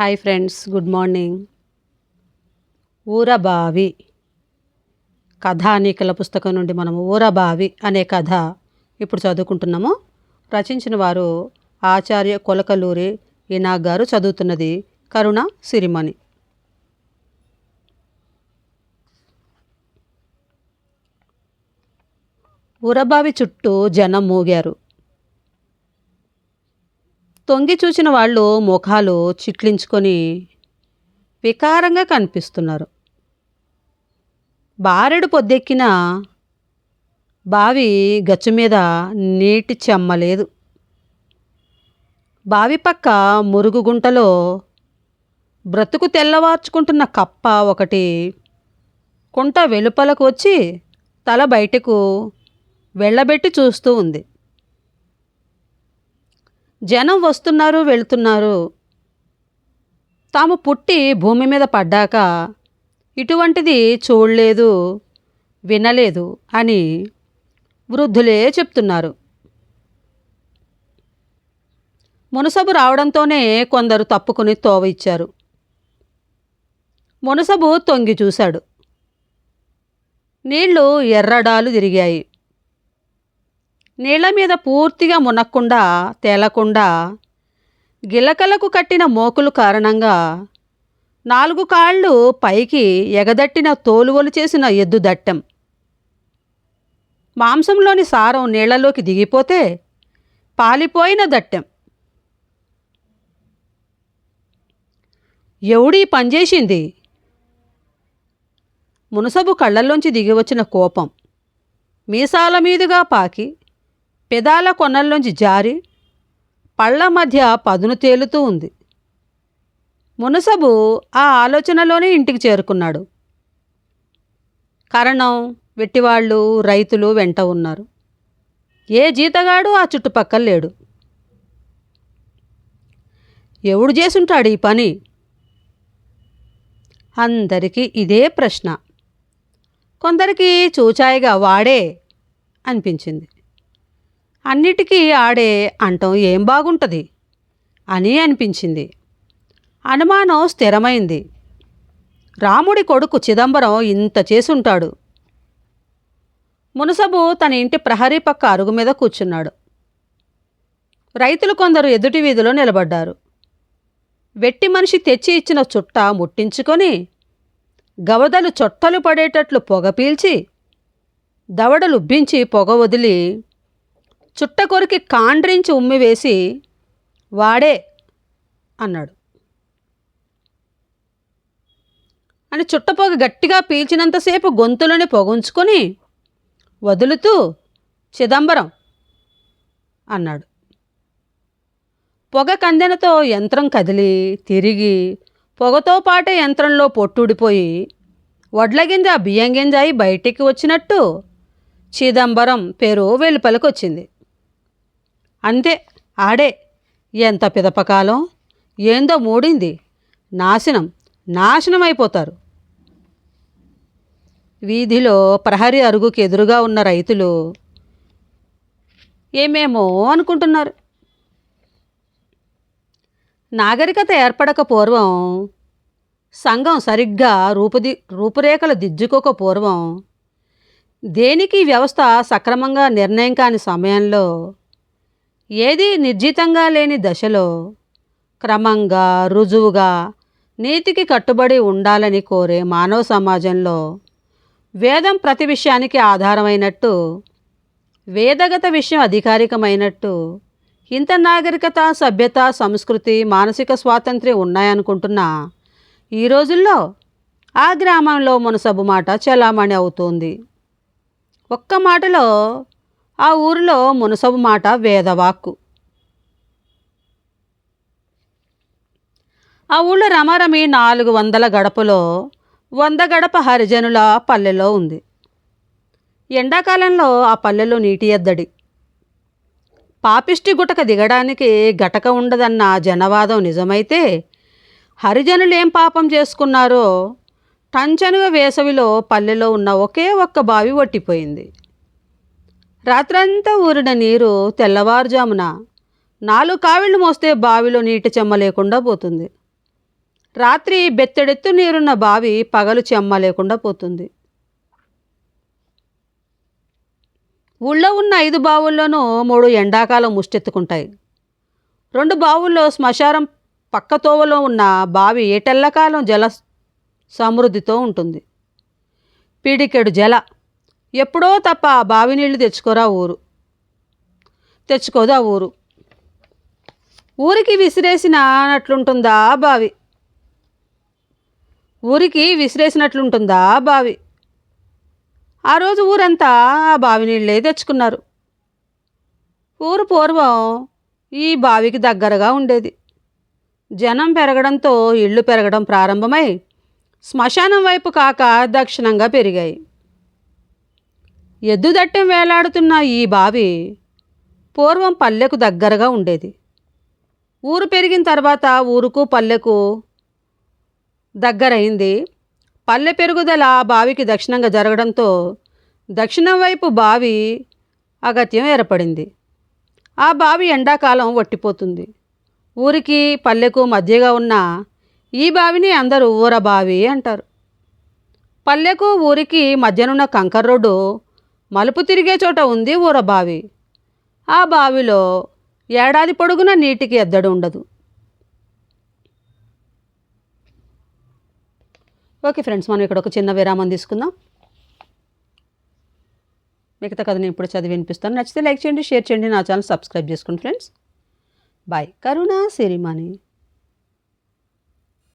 Hi friends good morning. ఊరబావి. కథానికల పుస్తకం నుండి మనము ఊరబావి అనే కథ ఇప్పుడు చదువుకుంటున్నాము. రచించిన వారు ఆచార్య కొలకలూరి ఇనాగ్ గారు చదువుతున్నది కరుణ సిరిమణి. ఊరబావి చుట్టూ జనం మూగారు. తొంగి చూసిన వాళ్ళు ముఖాలు చిట్లించుకొని వికారంగా కనిపిస్తున్నారు. బారెడు పొద్దెక్కిన బావి గచ్చు మీద నీటి చెమ్మలేదు బావి పక్క మురుగు గుంటలో బ్రతుకు తెల్లవార్చుకుంటున్న కప్ప ఒకటి కుంట వెలుపలకు వచ్చి తల బయటకు వెళ్ళబెట్టి చూస్తూ ఉంది. జనం వస్తున్నారు వెళుతున్నారు. తాము పుట్టి భూమి మీద పడ్డాక ఇటువంటిది చూడలేదు వినలేదు అని వృద్ధులే చెప్తున్నారు. మునసబు రావడంతోనే కొందరు తప్పుకుని తోవ ఇచ్చారు. మునసబు తొంగి చూశాడు. నీళ్ళు ఎర్రడాలు తిరిగాయి. నీళ్ళ మీద పూర్తిగా మునక్కుండా తేలకుండా గిలకలకు కట్టిన మోకులు కారణంగా నాలుగు కాళ్ళు పైకి ఎగదట్టిన తోలువలు చేసిన ఎద్దు దట్టం. మాంసంలోని సారం నీళ్ళలోకి దిగిపోతే పాలిపోయిన దట్టం. ఎవడీ పనిచేసింది? మునసబు కళ్ళల్లోంచి దిగివచ్చిన కోపం. మీసాల మీదుగా పాకి పెదాల కొనల్లోంచి జారి పళ్ళ మధ్య పదును తేలుతూ ఉంది. మునసబు ఆ ఆలోచనలోనే ఇంటికి చేరుకున్నాడు. కరణం వెట్టివాళ్ళు రైతులు వెంట ఉన్నారు. ఏ జీతగాడు ఆ చుట్టుపక్కల లేడు. ఎవడు చేసుంటాడు ఈ పని? అందరికీ ఇదే ప్రశ్న. కొందరికి చూచాయిగా వాడే అనిపించింది. అన్నిటికీ ఆడే అంటం ఏం బాగుంటుంది? అని అనిపించింది. అనుమానం స్థిరమైంది. రాముడి కొడుకు చిదంబరం ఇంత చేసుంటాడు. మునసబు తన ఇంటి ప్రహరీ పక్క అరుగు మీద కూర్చున్నాడు. రైతులు కొందరు ఎదుటి వీధిలో నిలబడ్డారు. వెట్టి మనిషి తెచ్చి ఇచ్చిన చుట్ట ముట్టించుకొని గవదలు చొట్టలు పడేటట్లు పొగ పీల్చి దవడలుబ్బించి పొగ వదిలి చుట్ట కొరికి కాండ్రించి ఉమ్మివేసి వాడే అన్నాడు. అని చుట్టపొగ గట్టిగా పీల్చినంతసేపు గొంతులని పొగుంచుకొని వదులుతూ చిదంబరం అన్నాడు. పొగ కందెనతో యంత్రం కదిలి తిరిగి పొగతో పాటే యంత్రంలో పొట్టుడిపోయి వడ్ల గింజ బియ్యం గింజ అయి బయటికి వచ్చినట్టు చిదంబరం పేరు వెలుపలకొచ్చింది. అంతే ఆడే. ఎంత పిదపకాలం? ఏందో మూడింది. నాశనం నాశనం అయిపోతారు వీధిలో ప్రహరీ అరుగుకి ఎదురుగా ఉన్న రైతులు ఏమేమో అనుకుంటున్నారు. నాగరికత ఏర్పడక పూర్వం సంఘం సరిగ్గా రూపుది రూపురేఖలు దిద్దుకోక పూర్వం దేనికి వ్యవస్థ సక్రమంగా నిర్ణయం కాని సమయంలో ఏదీ నిర్జితంగా లేని దశలో క్రమంగా రుజువుగా నీతికి కట్టుబడి ఉండాలని కోరే మానవ సమాజంలో వేదం ప్రతి విషయానికి ఆధారమైనట్టు వేదగత విషయం అధికారికమైనట్టు ఇంత నాగరికత సభ్యత సంస్కృతి మానసిక స్వాతంత్ర్యం ఉన్నాయనుకుంటున్నా ఈ రోజుల్లో ఆ గ్రామంలో మునసబు మాట చలామణి అవుతోంది. ఒక్క మాటలో ఆ ఊరిలో మునసబు మాట వేదవాక్కు. ఆ ఊళ్ళో రమారమి నాలుగు వందల గడపలో వంద గడప హరిజనుల పల్లెలో ఉంది. ఎండాకాలంలో ఆ పల్లెలో నీటి ఎద్దడి. పాపిష్టి గుటక దిగడానికి గటక ఉండదన్న జనవాదం నిజమైతే హరిజనులేం పాపం చేసుకున్నారో టంచనుగా వేసవిలో పల్లెలో ఉన్న ఒకే ఒక్క బావి ఒట్టిపోయింది. రాత్రంతా ఊరిన నీరు తెల్లవారుజామున నాలుగు కావిళ్ళు మోస్తే బావిలో నీటి చెమ్మ లేకుండా పోతుంది. రాత్రి బెత్తెడెత్తు నీరున్న బావి పగలు చెమ్మ లేకుండా పోతుంది. ఊళ్ళో ఉన్న ఐదు బావుల్లోనూ మూడు ఎండాకాలం ముష్టెత్తుకుంటాయి. రెండు బావుల్లో శ్మశానం పక్క తోవలో ఉన్న బావి ఏటెల్లకాలం జల సమృద్ధితో ఉంటుంది. పీడికెడు జల ఎప్పుడో తప్ప ఆ బావి నీళ్ళు తెచ్చుకోరా ఊరు. తెచ్చుకోదు ఆ ఊరు. ఊరికి విసిరేసినట్లుంటుందా బావి? ఊరికి విసిరేసినట్లుంటుందా బావి? ఆ రోజు ఊరంతా ఆ బావి నీళ్ళే తెచ్చుకున్నారు. ఊరు పూర్వం ఈ బావికి దగ్గరగా ఉండేది. జనం పెరగడంతో ఇళ్ళు పెరగడం ప్రారంభమై శ్మశానం వైపు కాక దక్షిణంగా పెరిగాయి. ఎద్దుదట్టం వేలాడుతున్న ఈ బావి పూర్వం పల్లెకు దగ్గరగా ఉండేది. ఊరు పెరిగిన తర్వాత ఊరుకు పల్లెకు దగ్గరైంది. పల్లె పెరుగుదల బావికి దక్షిణంగా జరగడంతో దక్షిణం వైపు బావి అగత్యం ఏర్పడింది. ఆ బావి ఎండాకాలం వట్టిపోతుంది. ఊరికి పల్లెకు మధ్యగా ఉన్న ఈ బావిని అందరూ ఊర బావి అంటారు. పల్లెకు ఊరికి మధ్యనున్న కంకర్ రోడ్డు మలుపు తిరిగే చోట ఉంది ఊర బావి. ఆ బావిలో ఏడాది పొడుగున నీటికి ఎద్దడి ఉండదు. ఓకే ఫ్రెండ్స్ మనం ఇక్కడ ఒక చిన్న విరామం తీసుకుందాం. మిగతా కథ నేను ఇప్పుడు చదివి వినిపిస్తాను. నచ్చితే లైక్ చేయండి షేర్ చేయండి నా ఛానల్ సబ్స్క్రైబ్ చేసుకోండి ఫ్రెండ్స్. బాయ్. కరుణా సిరిమణి.